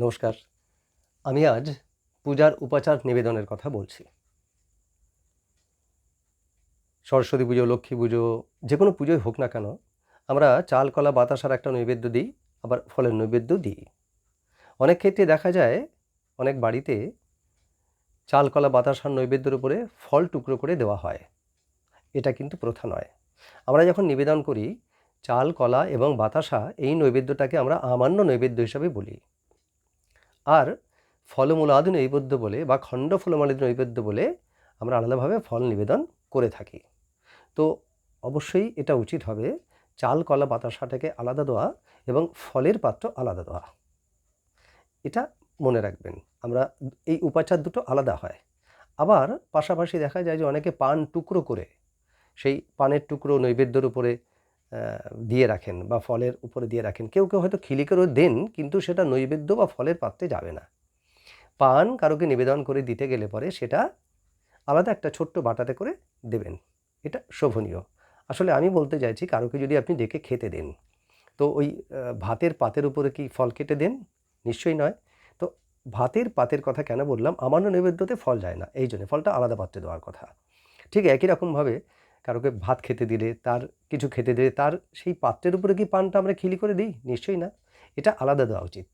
নমস্কার। আমি আজ পূজার উপাচার নিবেদনের কথা বলছি। সরস্বতী পুজো, লক্ষ্মী পুজো, যে কোনো পুজোই হোক না কেন, আমরা চাল, কলা, বাতাসার একটা নৈবেদ্য দিই, আবার ফলের নৈবেদ্য দিই। অনেক ক্ষেত্রে দেখা যায়, অনেক বাড়িতে চাল, কলা, বাতাসার নৈবেদ্যের উপরে ফল টুকরো করে দেওয়া হয়। এটা কিন্তু প্রথা নয়। আমরা যখন নিবেদন করি, চাল, কলা এবং বাতাসা এই নৈবেদ্যটাকে আমরা আমান্য নৈবেদ্য হিসাবে বলি। আর ফলমূল ফলমূলাদি নৈবেদ্য বলে বা খণ্ড ফলমূলাদি নৈবেদ্য বলে আমরা আলাদাভাবে ফল নিবেদন করে থাকি। তো অবশ্যই এটা উচিত হবে চাল, কলা বাতাসাটাকে আলাদা দেওয়া এবং ফলের পাত্র আলাদা দেওয়া। এটা মনে রাখবেন, আমরা এই উপাচার দুটো আলাদা হয়। আবার পাশাপাশি দেখা যায় যে অনেকে পান টুকরো করে, সেই পানের টুকরো নৈবেদ্যর উপরে দিয়ে রাখেন বা ফলের উপরে দিয়ে রাখেন। কেউ কেউ হয়তো খিলি করেও দেন, কিন্তু সেটা নৈবেদ্য বা ফলের পাত্রে যাবে না। পান কারোকে নিবেদন করে দিতে গেলে পরে সেটা আলাদা একটা ছোট্ট বাটাতে করে দেবেন। এটা শোভনীয়। আসলে আমি বলতে চাইছি, কারোকে যদি আপনি ডেকে খেতে দেন, তো ওই ভাতের পাতের উপরে কি ফল কেটে দেন? নিশ্চয়ই নয়। তো ভাতের পাতের কথা কেন বললাম? আমান্য নৈবেদ্যতে ফল যায় না। এই জন্য ফলটা আলাদা পাত্রে দেওয়ার কথা। ঠিক একই রকমভাবে কারোকে ভাত খেতে দিলে, তার কিছু খেতে দিলে, তার সেই পাত্রের উপরে কি পানটা আমরা খিলি করে দিই? নিশ্চয়ই না। এটা আলাদা দেওয়া উচিত।